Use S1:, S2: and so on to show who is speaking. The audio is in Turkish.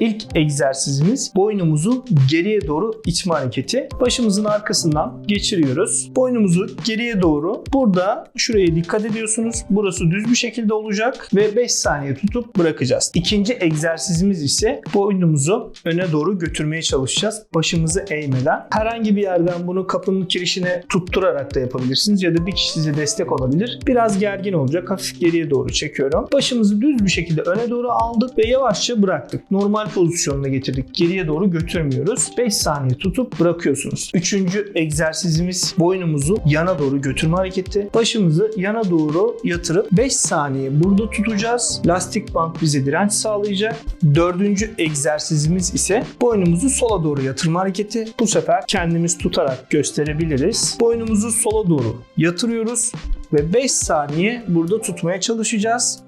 S1: İlk egzersizimiz boynumuzu geriye doğru itme hareketi. Başımızın arkasından geçiriyoruz. Boynumuzu geriye doğru burada şuraya dikkat ediyorsunuz. Burası düz bir şekilde olacak ve 5 saniye tutup bırakacağız. İkinci egzersizimiz ise boynumuzu öne doğru götürmeye çalışacağız. Başımızı eğmeden. Herhangi bir yerden bunu kapının kirişine tutturarak da yapabilirsiniz ya da bir kişi size destek olabilir. Biraz gergin olacak. Hafif geriye doğru çekiyorum. Başımızı düz bir şekilde öne doğru aldık ve yavaşça bıraktık. Normal pozisyonuna getirdik. Geriye doğru götürmüyoruz. 5 saniye tutup bırakıyorsunuz. Üçüncü egzersizimiz boynumuzu yana doğru götürme hareketi. Başımızı yana doğru yatırıp 5 saniye burada tutacağız. Lastik bant bize direnç sağlayacak. Dördüncü egzersizimiz ise boynumuzu sola doğru yatırma hareketi. Bu sefer kendimiz tutarak gösterebiliriz. Boynumuzu sola doğru yatırıyoruz ve 5 saniye burada tutmaya çalışacağız.